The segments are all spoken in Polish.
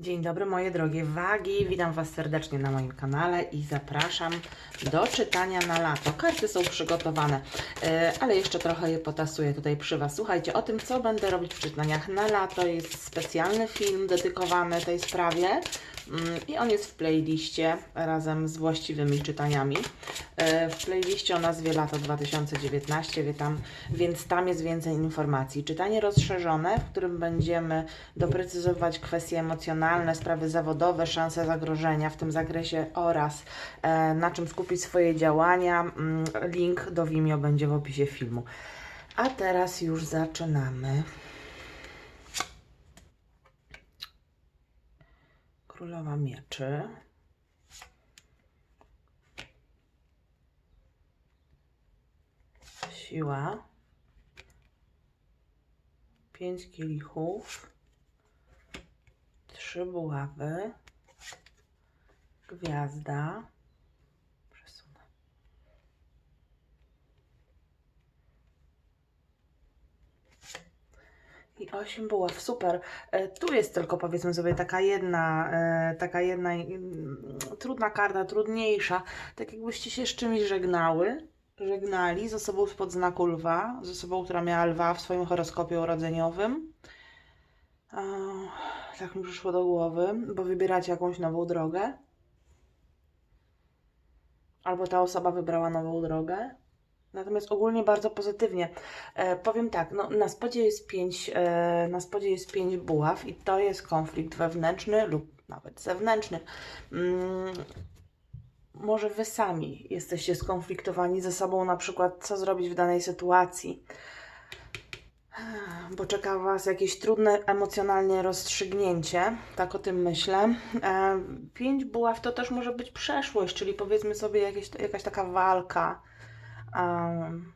Dzień dobry moje drogie wagi, witam Was serdecznie na moim kanale i zapraszam do czytania na lato. Karty są przygotowane, e, ale jeszcze trochę je potasuję tutaj przy Was. Słuchajcie, o tym co będę robić w czytaniach na lato jest specjalny film dedykowany tej sprawie i on jest w playliście razem z właściwymi czytaniami. E, W playliście o nazwie Lato 2019, wie tam, więc tam jest więcej informacji. Czytanie rozszerzone, w którym będziemy doprecyzować kwestie emocjonalne, sprawy zawodowe, szanse zagrożenia w tym zakresie oraz e, na czym skupić swoje działania. Mm, Link do Vimeo będzie w opisie filmu. A teraz już zaczynamy. Królowa Mieczy. Siła. Pięć kielichów. Trzy buławy. Gwiazda. I osiem buław, super. E, Tu jest tylko powiedzmy sobie taka jedna, e, taka jedna mm, trudna karta, trudniejsza. Tak jakbyście się z czymś żegnały, żegnali z osobą spod znaku lwa, z osobą, która miała lwa w swoim horoskopie urodzeniowym. Tak mi przyszło do głowy, bo wybieracie jakąś nową drogę. Albo ta osoba wybrała nową drogę. Natomiast ogólnie bardzo pozytywnie. E, powiem tak, no, na, spodzie jest pięć, e, na spodzie jest pięć buław i to jest konflikt wewnętrzny lub nawet zewnętrzny. Mm, może wy sami jesteście skonfliktowani ze sobą, na przykład co zrobić w danej sytuacji. Bo czeka Was jakieś trudne emocjonalnie rozstrzygnięcie, tak o tym myślę. E, pięć buław to też może być przeszłość, czyli powiedzmy sobie jakieś, jakaś taka walka um,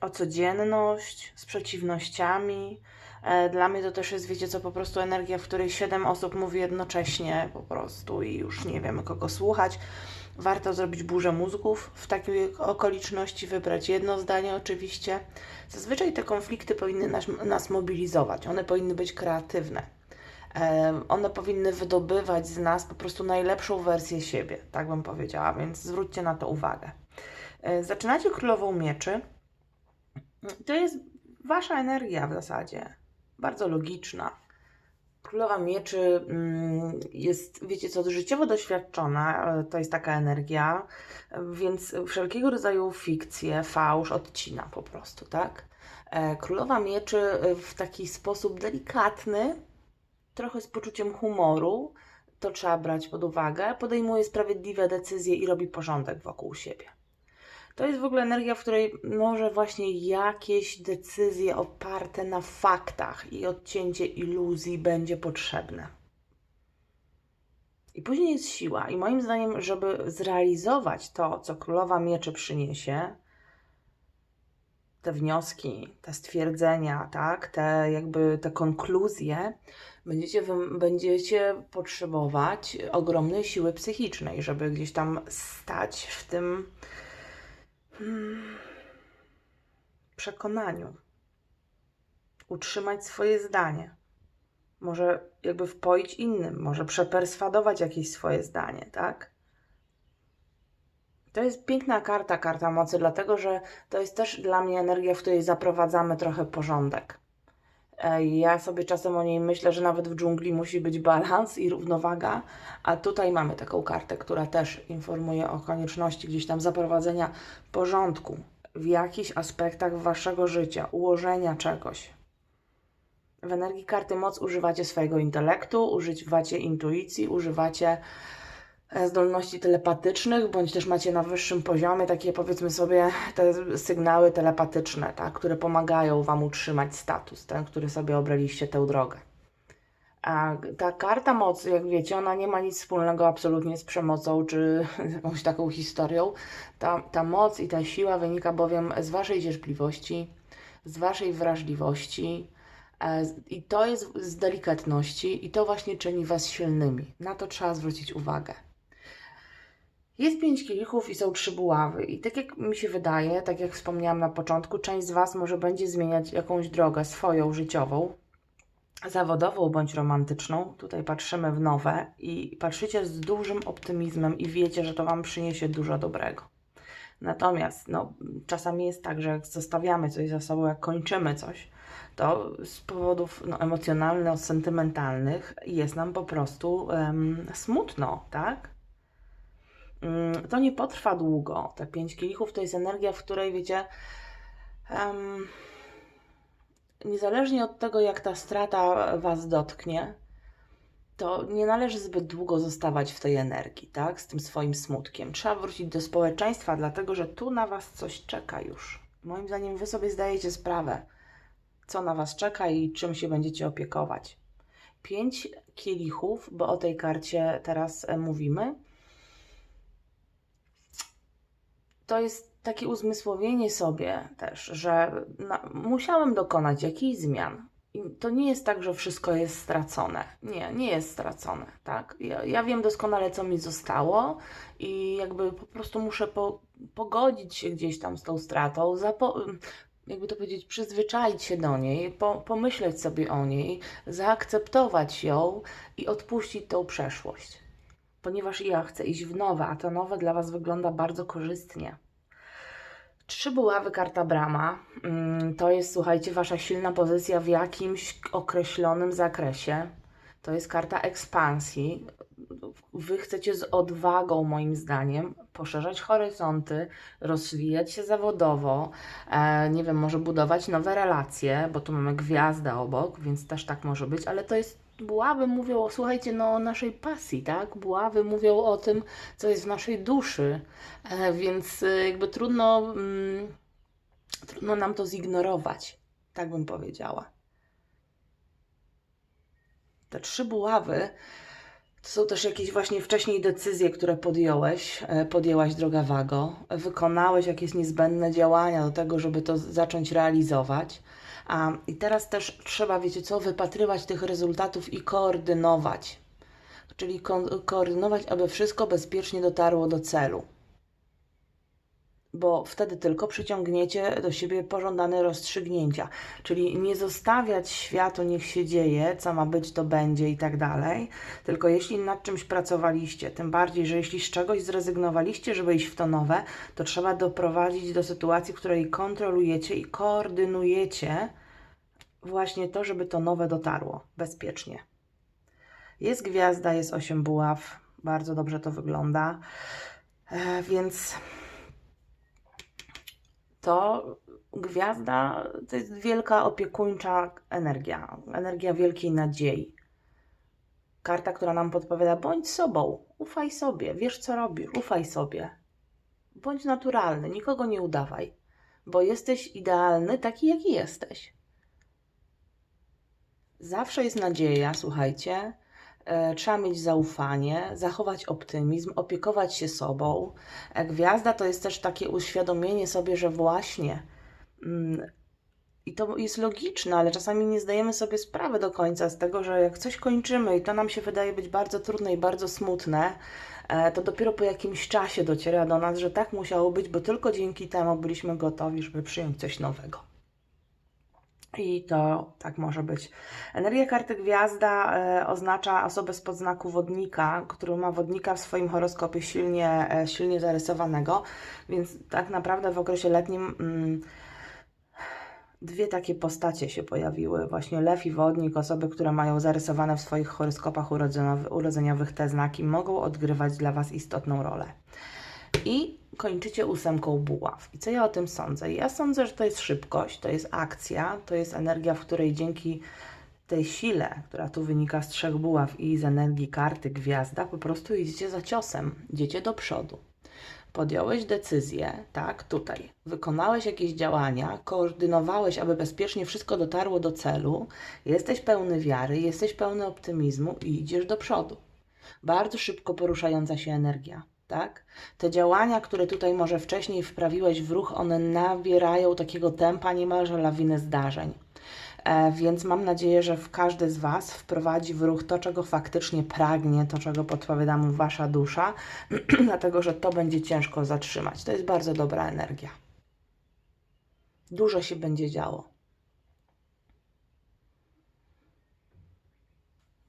o codzienność, z przeciwnościami. E, Dla mnie to też jest, wiecie co, po prostu energia, w której siedem osób mówi jednocześnie po prostu i już nie wiemy kogo słuchać. Warto zrobić burzę mózgów w takiej okoliczności, wybrać jedno zdanie oczywiście. Zazwyczaj te konflikty powinny nas, nas mobilizować, one powinny być kreatywne. One powinny wydobywać z nas po prostu najlepszą wersję siebie, tak bym powiedziała, więc zwróćcie na to uwagę. E, Zaczynacie królową mieczy. To jest wasza energia w zasadzie. Bardzo logiczna. Królowa mieczy mm, jest, wiecie co, życiowo doświadczona, e, to jest taka energia, więc wszelkiego rodzaju fikcje, fałsz odcina po prostu, tak? E, Królowa mieczy w taki sposób delikatny, trochę z poczuciem humoru, to trzeba brać pod uwagę, podejmuje sprawiedliwe decyzje i robi porządek wokół siebie. To jest w ogóle energia, w której może właśnie jakieś decyzje oparte na faktach i odcięcie iluzji będzie potrzebne. I później jest siła. I moim zdaniem, żeby zrealizować to, co królowa mieczy przyniesie, te wnioski, te stwierdzenia, tak, te jakby te konkluzje, będziecie, będziecie potrzebować ogromnej siły psychicznej, żeby gdzieś tam stać w tym przekonaniu, utrzymać swoje zdanie. Może jakby wpoić innym, może przeperswadować jakieś swoje zdanie, tak? To jest piękna karta, karta mocy, dlatego że to jest też dla mnie energia, w której zaprowadzamy trochę porządek. Ja sobie czasem o niej myślę, że nawet w dżungli musi być balans i równowaga, a tutaj mamy taką kartę, która też informuje o konieczności gdzieś tam zaprowadzenia porządku w jakichś aspektach waszego życia, ułożenia czegoś. W energii karty moc używacie swojego intelektu, używacie intuicji, używacie zdolności telepatycznych, bądź też macie na wyższym poziomie takie powiedzmy sobie te sygnały telepatyczne, tak, które pomagają Wam utrzymać status, ten, który sobie obraliście tę drogę. A ta karta mocy, jak wiecie, ona nie ma nic wspólnego absolutnie z przemocą czy jakąś taką historią. Ta, ta moc i ta siła wynika bowiem z Waszej cierpliwości, z Waszej wrażliwości, e, i to jest z delikatności, i to właśnie czyni Was silnymi. Na to trzeba zwrócić uwagę. Jest pięć kielichów i są trzy buławy. I tak jak mi się wydaje, tak jak wspomniałam na początku, część z Was może będzie zmieniać jakąś drogę swoją życiową, zawodową bądź romantyczną, tutaj patrzymy w nowe i patrzycie z dużym optymizmem i wiecie, że to Wam przyniesie dużo dobrego. Natomiast no, czasami jest tak, że jak zostawiamy coś za sobą, jak kończymy coś, to z powodów no, emocjonalno-sentymentalnych jest nam po prostu em, smutno, tak? Mm, To nie potrwa długo. Te pięć kielichów to jest energia, w której wiecie, em, niezależnie od tego, jak ta strata Was dotknie, to nie należy zbyt długo zostawać w tej energii, tak? Z tym swoim smutkiem. Trzeba wrócić do społeczeństwa, dlatego że tu na Was coś czeka już. Moim zdaniem Wy sobie zdajecie sprawę, co na Was czeka i czym się będziecie opiekować. Pięć kielichów, bo o tej karcie teraz e, mówimy, to jest takie uzmysłowienie sobie też, że na, musiałem dokonać jakichś zmian. I to nie jest tak, że wszystko jest stracone. Nie, nie jest stracone, tak? Ja, ja wiem doskonale, co mi zostało i jakby po prostu muszę po, pogodzić się gdzieś tam z tą stratą, zapo, jakby to powiedzieć, przyzwyczaić się do niej, po, pomyśleć sobie o niej, zaakceptować ją i odpuścić tą przeszłość. Ponieważ ja chcę iść w nowe, a to nowe dla Was wygląda bardzo korzystnie. Trzy buławy, karta brama. Mm, To jest, słuchajcie, wasza silna pozycja w jakimś określonym zakresie. To jest karta ekspansji. Wy chcecie z odwagą, moim zdaniem, poszerzać horyzonty, rozwijać się zawodowo, e, nie wiem, może budować nowe relacje, bo tu mamy gwiazdę obok, więc też tak może być, ale to jest. Buławy mówią, słuchajcie, no o naszej pasji, tak? Buławy mówią o tym, co jest w naszej duszy, e, więc e, jakby trudno, mm, trudno nam to zignorować, tak bym powiedziała. Te trzy buławy to są też jakieś właśnie wcześniej decyzje, które podjąłeś, e, podjęłaś droga Wago, wykonałeś jakieś niezbędne działania do tego, żeby to zacząć realizować. I teraz też trzeba, wiecie co, wypatrywać tych rezultatów i koordynować. Czyli ko- koordynować, aby wszystko bezpiecznie dotarło do celu. Bo wtedy tylko przyciągniecie do siebie pożądane rozstrzygnięcia. Czyli nie zostawiać światu, niech się dzieje, co ma być, to będzie i tak dalej. Tylko jeśli nad czymś pracowaliście, tym bardziej, że jeśli z czegoś zrezygnowaliście, żeby iść w to nowe, to trzeba doprowadzić do sytuacji, w której kontrolujecie i koordynujecie właśnie to, żeby to nowe dotarło bezpiecznie. Jest gwiazda, jest osiem buław, bardzo dobrze to wygląda, e, więc to gwiazda to jest wielka opiekuńcza energia, energia wielkiej nadziei. Karta, która nam podpowiada: bądź sobą, ufaj sobie, wiesz co robisz, ufaj sobie. Bądź naturalny, nikogo nie udawaj, bo jesteś idealny taki, jaki jesteś. Zawsze jest nadzieja, słuchajcie. E, Trzeba mieć zaufanie, zachować optymizm, opiekować się sobą. E, Gwiazda to jest też takie uświadomienie sobie, że właśnie. mm, I to jest logiczne, ale czasami nie zdajemy sobie sprawy do końca z tego, że jak coś kończymy i to nam się wydaje być bardzo trudne i bardzo smutne, e, to dopiero po jakimś czasie dociera do nas, że tak musiało być, bo tylko dzięki temu byliśmy gotowi, żeby przyjąć coś nowego. I to tak może być. Energia karty gwiazda e, oznacza osobę spod znaku wodnika, który ma wodnika w swoim horoskopie silnie, e, silnie zarysowanego, więc tak naprawdę w okresie letnim mm, dwie takie postacie się pojawiły. Właśnie lew i wodnik, osoby, które mają zarysowane w swoich horoskopach urodzeniowy- urodzeniowych te znaki, mogą odgrywać dla Was istotną rolę. I kończycie ósemką buław. I co ja o tym sądzę? Ja sądzę, że to jest szybkość, to jest akcja, to jest energia, w której dzięki tej sile, która tu wynika z trzech buław i z energii karty gwiazda, po prostu idziecie za ciosem, idziecie do przodu. Podjąłeś decyzję, tak, tutaj. Wykonałeś jakieś działania, koordynowałeś, aby bezpiecznie wszystko dotarło do celu. Jesteś pełny wiary, jesteś pełny optymizmu i idziesz do przodu. Bardzo szybko poruszająca się energia, tak? Te działania, które tutaj może wcześniej wprawiłeś w ruch, one nabierają takiego tempa niemalże lawiny zdarzeń. E, więc mam nadzieję, że każdy z Was wprowadzi w ruch to, czego faktycznie pragnie, to, czego podpowiada mu Wasza dusza, dlatego że to będzie ciężko zatrzymać. To jest bardzo dobra energia. Dużo się będzie działo.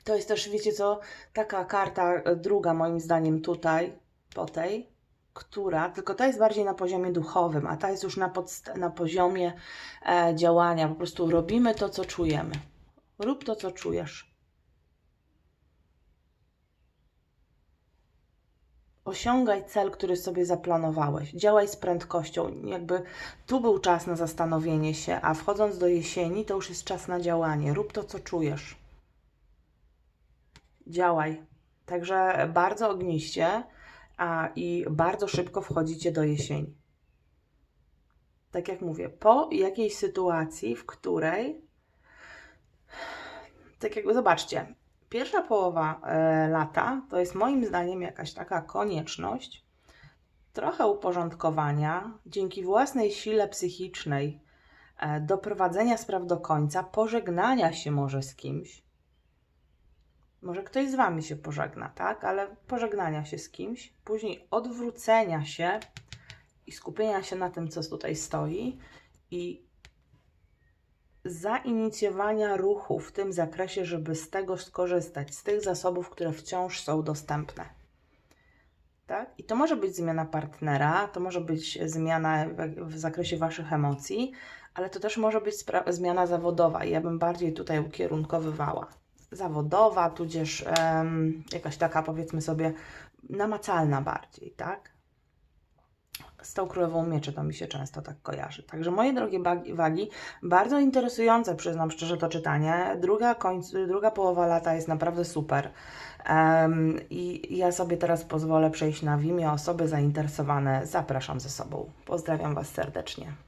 To jest też, wiecie co, taka karta e, druga moim zdaniem tutaj, po tej, która, tylko ta jest bardziej na poziomie duchowym, a ta jest już na, na poziomie e, działania. Po prostu robimy to, co czujemy. Rób to, co czujesz. Osiągaj cel, który sobie zaplanowałeś. Działaj z prędkością. Jakby tu był czas na zastanowienie się, a wchodząc do jesieni, to już jest czas na działanie. Rób to, co czujesz. Działaj. Także bardzo ogniście a, i bardzo szybko wchodzicie do jesieni. Tak jak mówię, po jakiejś sytuacji, w której, tak jak zobaczcie, pierwsza połowa e, lata to jest moim zdaniem jakaś taka konieczność, trochę uporządkowania dzięki własnej sile psychicznej, e, doprowadzenia spraw do końca, pożegnania się może z kimś. Może ktoś z Wami się pożegna, tak? Ale pożegnania się z kimś, później odwrócenia się i skupienia się na tym, co tutaj stoi i zainicjowania ruchu w tym zakresie, żeby z tego skorzystać, z tych zasobów, które wciąż są dostępne. Tak? I to może być zmiana partnera, to może być zmiana w, w zakresie Waszych emocji, ale to też może być zmiana zawodowa. Ja bym bardziej tutaj ukierunkowywała. Zawodowa, tudzież em, jakaś taka, powiedzmy sobie, namacalna bardziej, tak? z tą królową mieczy to mi się często tak kojarzy. Także moje drogie wagi, bardzo interesujące, przyznam szczerze, to czytanie. Druga, końc, druga połowa lata jest naprawdę super. Em, I ja sobie teraz pozwolę przejść na w imię osoby zainteresowane. Zapraszam ze sobą. Pozdrawiam Was serdecznie.